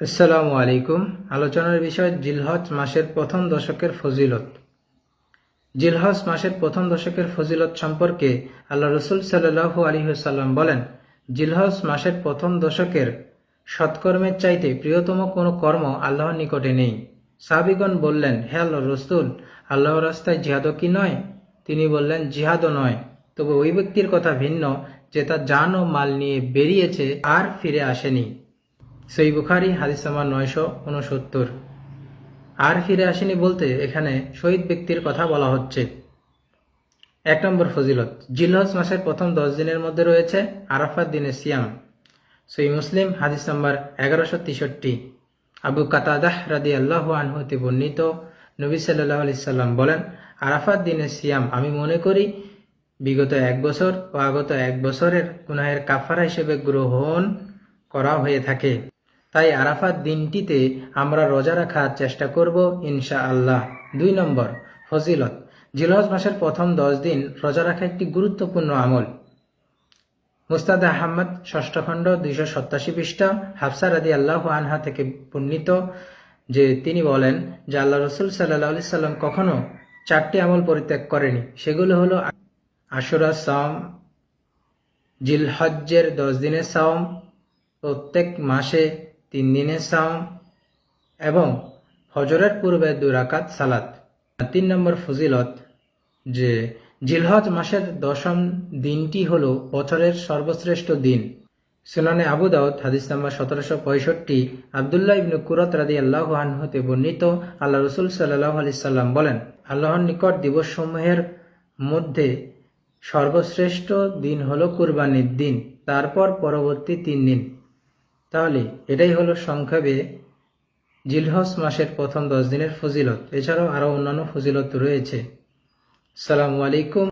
আসসালামু আলাইকুম। আলোচনার বিষয় জিলহজ মাসের প্রথম দশকের ফজিলত। জিলহজ মাসের প্রথম দশকের ফজিলত সম্পর্কে আল্লাহ রসুল সাল্লাহু আলিহাল্লাম বলেন, জিলহজ মাসের প্রথম দশকের সৎকর্মের চাইতে প্রিয়তম কোনো কর্ম আল্লাহর নিকটে নেই। সাহাবিগণ বললেন, হে আল্লাহ রসুল, আল্লাহর রাস্তায় জিহাদও কি নয়? তিনি বললেন, জিহাদও নয়। তবে ওই ব্যক্তির কথা ভিন্ন যে তার জান ও মাল নিয়ে বেরিয়েছে আর ফিরে আসেনি। সেই বুখারি, হাদিস নাম্বার নয়শো উনসত্তর আর ফিরে আসেনি বলতে এখানে শহীদ ব্যক্তির কথা বলা হচ্ছে। এক নম্বর ফজিলত, জিলহজ মাসের প্রথম দশ দিনের মধ্যে রয়েছে আরাফাত দিনের সিয়াম। সই মুসলিম, হাদিস নাম্বার এগারোশো তেষট্টি। আবু কাতাদাহ রাদি আল্লাহ আনহতে বর্ণিত নবী সাল্লাহ আলি সাল্লাম বলেন, আরাফাত দিনের সিয়াম আমি মনে করি বিগত এক বছর ও আগত এক বছরের গুনাহের কাফারা হিসেবে গ্রহণ করা হয়ে থাকে। তাই আরাফাত দিনটিতে আমরা রোজা রাখার চেষ্টা করব ইনশা আল্লাহ দুই নম্বর, ফজিলত। জিলহজ মাসের প্রথম দশ দিন রোজা রাখা একটি গুরুত্বপূর্ণ আমল। মুস্তাদ আহমদ, ষষ্ঠ খণ্ড, দুইশো সত্তাশি পৃষ্ঠা, হাফসা রাদি আল্লাহ আনহা থেকে বর্ণিত যে তিনি বলেন যে আল্লাহ রসুল সাল্লাহ সাল্লাম কখনো চারটি আমল পরিত্যাগ করেনি। সেগুলো হলো আশুরা সাম জিলহজ্জের দশ দিনের সাওম, প্রত্যেক মাসে তিন দিনের সাওম এবং হজরের পূর্বে দুরাকাত সালাত। তিন নম্বর ফজিলত যে জিলহজ মাসের দশম দিনটি হল বছরের সর্বশ্রেষ্ঠ দিন। সুনানে আবু দাউদ, হাদিস নাম্বার সতেরোশো পঁয়ষট্টি, আবদুল্লাহ ইবনু কুরত রাদি আল্লাহ হতে বর্ণিত আল্লাহ রসুল সাল্লাহ আলি সাল্লাম বলেন, আল্লাহর নিকট দিবসসমূহের মধ্যে সর্বশ্রেষ্ঠ দিন হল কুরবানির দিন, তারপর পরবর্তী তিন দিন। তাহলে এটাই হলো সংক্ষেপে জিলহস মাসের প্রথম দশ দিনের ফজিলত। এছাড়াও আরও অন্যান্য ফজিলত রয়েছে। সালামু আলাইকুম।